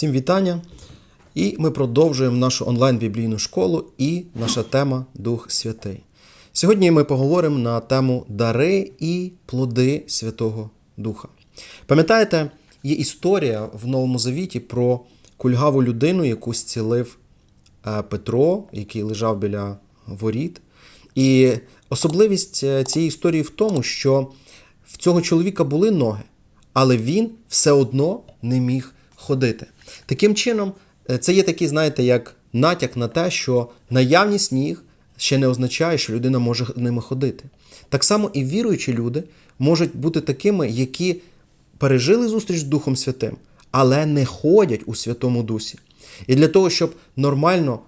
Всім вітання! І ми продовжуємо нашу онлайн-біблійну школу і наша тема Дух Святий. Сьогодні ми поговоримо на тему дари і плоди Святого Духа. Пам'ятаєте, є історія в Новому Завіті про кульгаву людину, яку зцілив е, Петро, який лежав біля воріт. І особливість е, цієї історії в тому, що в цього чоловіка були ноги, але він все одно не міг ходити. Таким чином, е, це є такий, знаєте, як натяк на те, що наявність ніг ще не означає, що людина може ними ходити. Так само і віруючі люди можуть бути такими, які пережили зустріч з Духом Святим, але не ходять у Святому Дусі. І для того, щоб нормально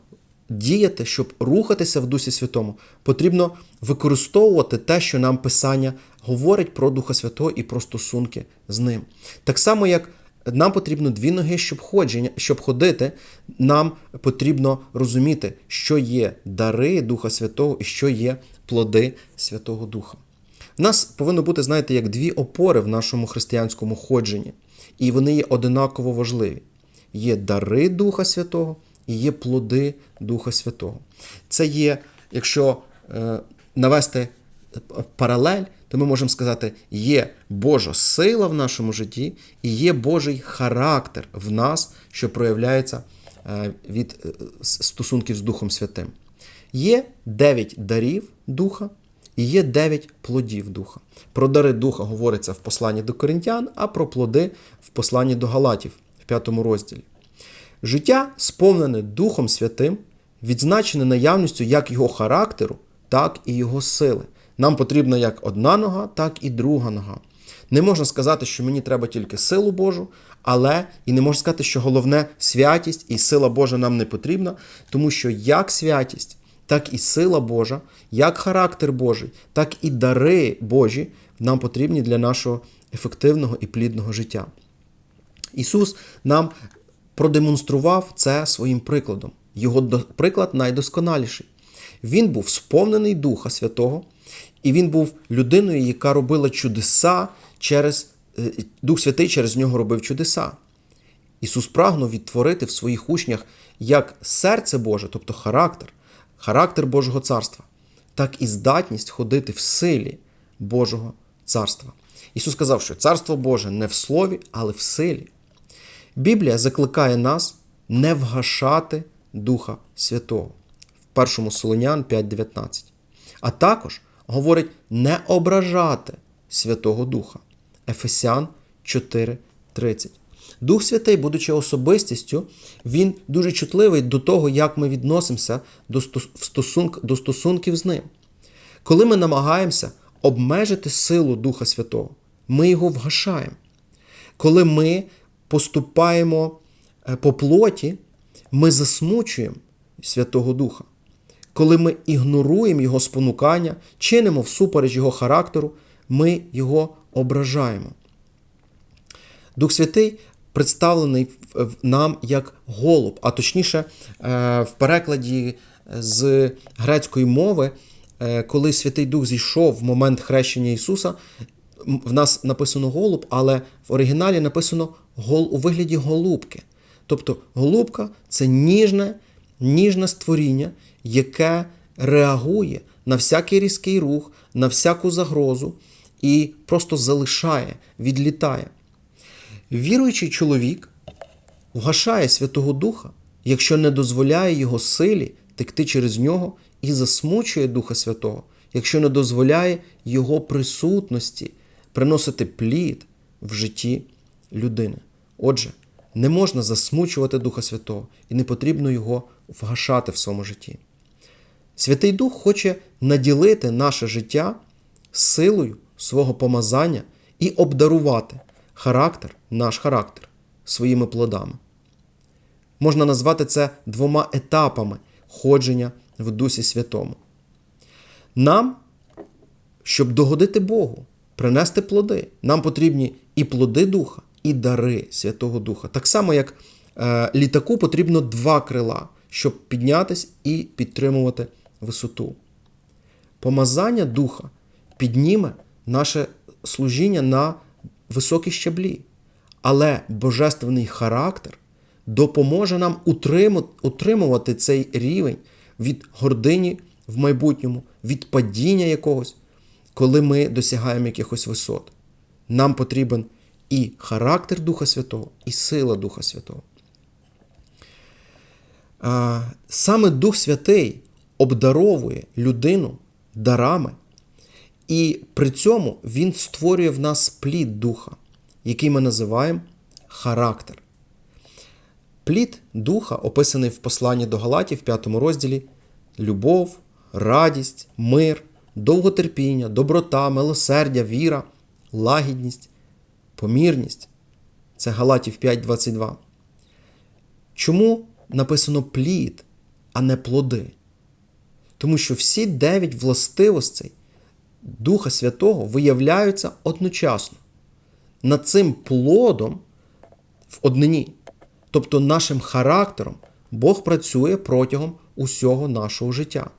діяти, щоб рухатися в Дусі Святому, потрібно використовувати те, що нам Писання говорить про Духа Святого і про стосунки з ним. Так само, як нам потрібно дві ноги, щоб ходження, щоб ходити, нам потрібно розуміти, що є дари Духа Святого і що є плоди Святого Духа. В нас повинно бути, знаєте, як дві опори в нашому християнському ходженні, і вони є одинаково важливі. Є дари Духа Святого і є плоди Духа Святого. Це є, якщо е, навести паралель, то ми можемо сказати, є Божа сила в нашому житті і є Божий характер в нас, що проявляється е, від е, стосунків з Духом Святим. Є дев'ять дарів Духа і є дев'ять плодів Духа. Про дари Духа говориться в посланні до Коринтян, а про плоди в посланні до Галатів в п'ятому розділі. Життя, сповнене Духом Святим, відзначене наявністю як його характеру, так і його сили. Нам потрібна як одна нога, так і друга нога. Не можна сказати, що мені треба тільки силу Божу, але і не можна сказати, що головне святість і сила Божа нам не потрібна, тому що як святість, так і сила Божа, як характер Божий, так і дари Божі нам потрібні для нашого ефективного і плідного життя. Ісус нам продемонстрував це своїм прикладом. Його приклад найдосконаліший. Він був сповнений Духа Святого, і він був людиною, яка робила чудеса через Дух Святий через нього робив чудеса. Ісус прагнув відтворити в своїх учнях як серце Боже, тобто характер, характер Божого царства, так і здатність ходити в силі Божого царства. Ісус сказав, що Царство Боже не в слові, але в силі. Біблія закликає нас не вгашати Духа Святого в 1 Солонян 5,19. А також говорить не ображати Святого Духа. Ефесян 4:30. Дух Святий, будучи особистістю, він дуже чутливий до того, як ми відносимося до, стосунк, до стосунків з ним. Коли ми намагаємося обмежити силу Духа Святого, ми його вгашаємо. Коли ми поступаємо по плоті, ми засмучуємо Святого Духа. Коли ми ігноруємо Його спонукання, чинимо всупереч Його характеру, ми Його ображаємо. Дух Святий представлений нам як голуб, а точніше, в перекладі з грецької мови, коли Святий Дух зійшов в момент хрещення Ісуса, в нас написано голуб, але в оригіналі написано гол у вигляді голубки. Тобто голубка це ніжне, ніжне створіння, яке реагує на всякий різкий рух, на всяку загрозу і просто залишає, відлітає. Віруючий чоловік вгашає Святого Духа, якщо не дозволяє його силі текти через нього і засмучує Духа Святого, якщо не дозволяє Його присутності приносити плід в житті людини. Отже, не можна засмучувати Духа Святого і не потрібно його вгашати в своєму житті. Святий Дух хоче наділити наше життя силою свого помазання і обдарувати характер, наш характер своїми плодами. Можна назвати це двома етапами ходження в Дусі Святому. Нам, щоб догодити Богу, принести плоди, нам потрібні і плоди Духа, і дари Святого Духа. Так само, як е, літаку потрібно два крила, щоб піднятись і підтримувати висоту. Помазання Духа підніме наше служіння на високі щаблі, але божественний характер допоможе нам утримувати цей рівень від гордині в майбутньому, від падіння якогось, коли ми досягаємо якихось висот. Нам потрібен і характер Духа Святого, і сила Духа Святого. Саме Дух Святий обдаровує людину дарами, і при цьому Він створює в нас плід Духа, який ми називаємо характер. Плід Духа, описаний в посланні до Галатів в 5 розділі: любов, радість, мир, довготерпіння, доброта, милосердя, віра, лагідність, помірність. Це Галатів 5.22. Чому написано плід, а не плоди? Тому що всі дев'ять властивостей Духа Святого виявляються одночасно. Над цим плодом в однині, тобто нашим характером, Бог працює протягом усього нашого життя.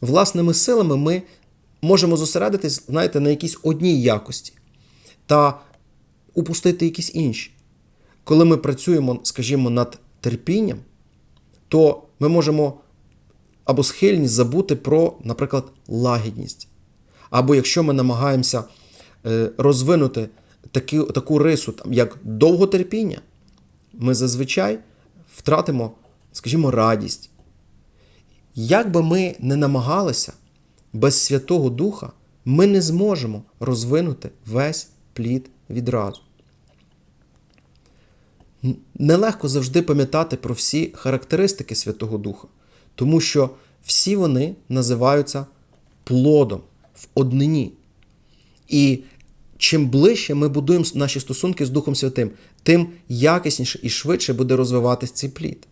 Власними силами ми можемо зосередитись, знаєте, на якійсь одній якості та упустити якісь інші. Коли ми працюємо, скажімо, над терпінням, то ми можемо або схильні забути про, наприклад, лагідність. Або якщо ми намагаємося е, розвинути таку, таку рису, там, як довготерпіння, ми зазвичай втратимо, скажімо, радість. Як би ми не намагалися, без Святого Духа ми не зможемо розвинути весь плід відразу. Нелегко завжди пам'ятати про всі характеристики Святого Духа, тому що всі вони називаються плодом в однині. І чим ближче ми будуємо наші стосунки з Духом Святим, тим якісніше і швидше буде розвиватись цей плід.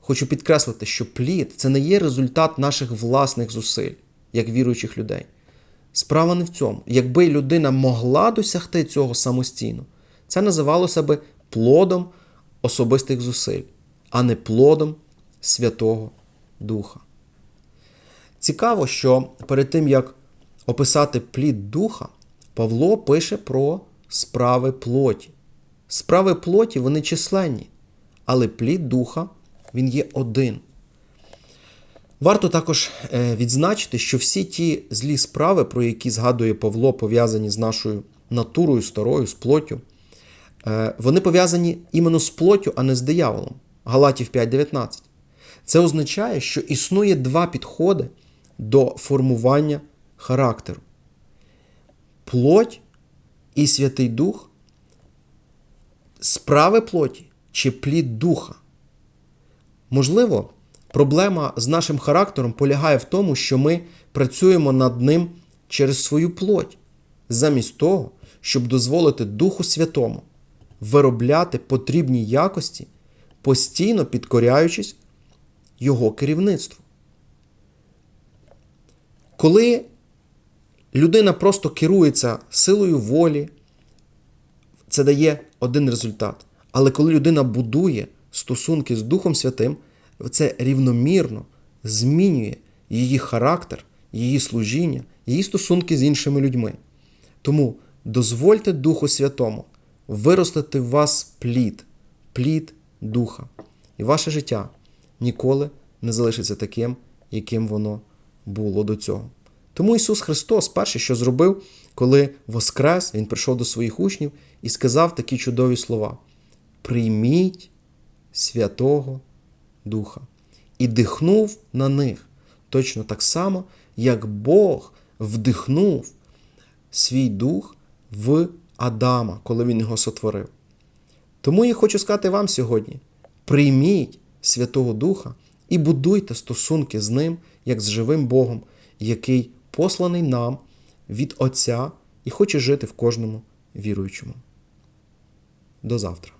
Хочу підкреслити, що плід це не є результат наших власних зусиль, як віруючих людей. Справа не в цьому. Якби людина могла досягти цього самостійно, це називалося би плодом особистих зусиль, а не плодом Святого Духа. Цікаво, що перед тим, як описати плід духа, Павло пише про справи плоті. Справи плоті вони численні, але плід духа він є один. Варто також е, відзначити, що всі ті злі справи, про які згадує Павло, пов'язані з нашою натурою старою, з плоттю, е, вони пов'язані іменно з плоттю, а не з дияволом. Галатів 5.19. Це означає, що існує два підходи до формування характеру. Плоть і Святий Дух, справи плоті чи плід духа. Можливо, проблема з нашим характером полягає в тому, що ми працюємо над ним через свою плоть, замість того, щоб дозволити Духу Святому виробляти потрібні якості, постійно підкоряючись Його керівництву. Коли людина просто керується силою волі, це дає один результат. Але коли людина будує стосунки з Духом Святим, це рівномірно змінює її характер, її служіння, її стосунки з іншими людьми. Тому дозвольте Духу Святому виростити в вас плід, плід Духа. І ваше життя ніколи не залишиться таким, яким воно було до цього. Тому Ісус Христос, перше, що зробив, коли воскрес, Він прийшов до своїх учнів і сказав такі чудові слова: Прийміть Святого Духа і дихнув на них точно так само, як Бог вдихнув свій дух в Адама, коли він його сотворив. Тому я хочу сказати вам сьогодні: прийміть Святого Духа і будуйте стосунки з Ним, як з живим Богом, який посланий нам від Отця і хоче жити в кожному віруючому. До завтра.